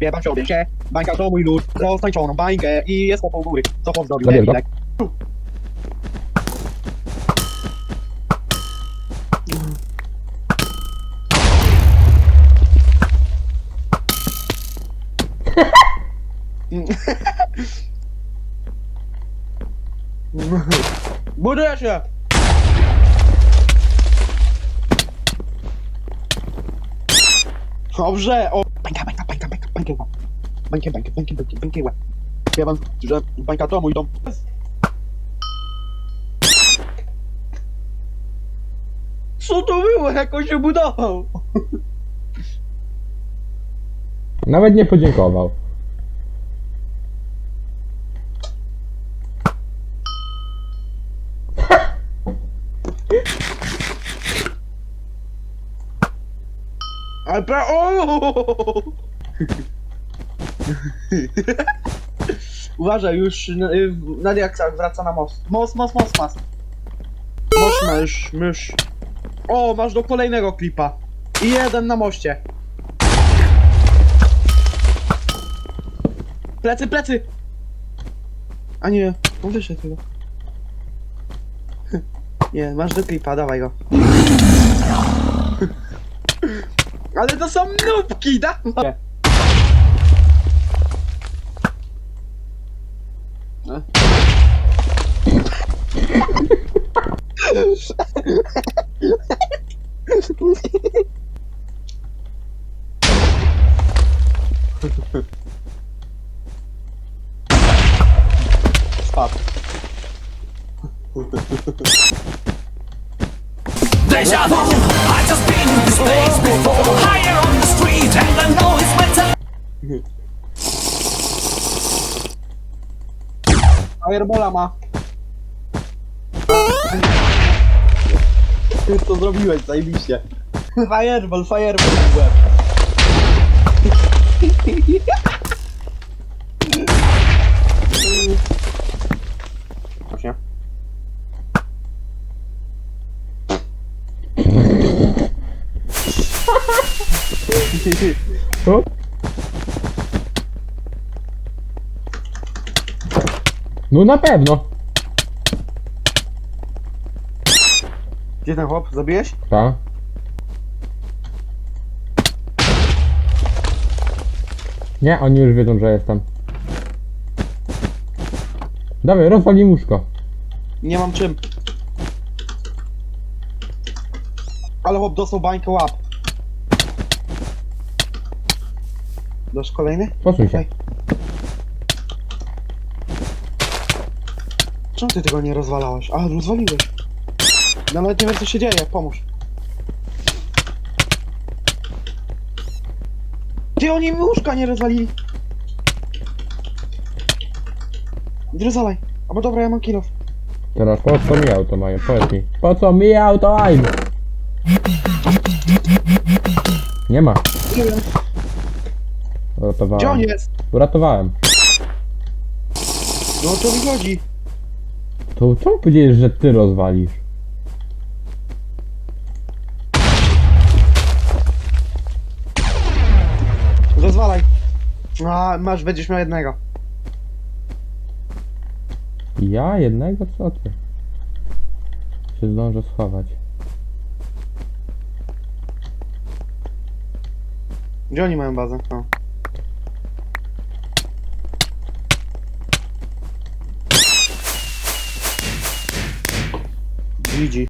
Wiebam sobie się, bańka to mój lud, roztańczoną bańkę i jest po góry. Co chłop zrobił? Zabierz go. Debilek. Buduję się! Dobrze, o... Bańka, bańka, bańka, łap. bańkę, bańkę, bańkę, bańkę, bańkę, łap. Wie pan, że bańka to mój dom. Co to było? Jak on się budował? Nawet nie podziękował. Ale pra... O! Uważaj, już na, y, na diaksach wraca na most. Most, most, most, most. Most, mysz, mysz. O, masz do kolejnego klipa. I jeden na moście. Plecy, plecy! A nie, on wyszedł chyba. Nie, masz do klipa, dawaj go. Ale to są nubki, dawaj! Deja vu, I just been in this place before. Higher on the street and I know it's Firebola ma. Ty to zrobiłeś, zajebiście. Fireball, fireball w łeb. Właśnie. Co? No na pewno. Gdzie ten chłop? Zabiłeś? Ta. Nie, oni już wiedzą, że jestem. Dawaj, rozwalij łóżko. Nie mam czym. Ale chłop dostał bańkę łap. Dasz kolejny? Się. Okej. Czemu ty tego nie rozwalałeś? A, rozwaliłeś. Ja nawet nie wiem co się dzieje, pomóż. Ty, oni mi łóżka nie rozwalili. Rozwalaj. Albo dobra, ja mam kilof. Teraz po co mi auto mają? Powiedz mi. Po co mi auto mają? Nie ma. Nie wiem. Uratowałem. Gdzie on jest? Uratowałem. No o to mi chodzi. To czemu powiedziałeś, że ty rozwalisz? Rozwalaj. A, masz, będziesz miał jednego. Ja jednego? Co ty? Się zdążę schować. Gdzie oni mają bazę? No. GG.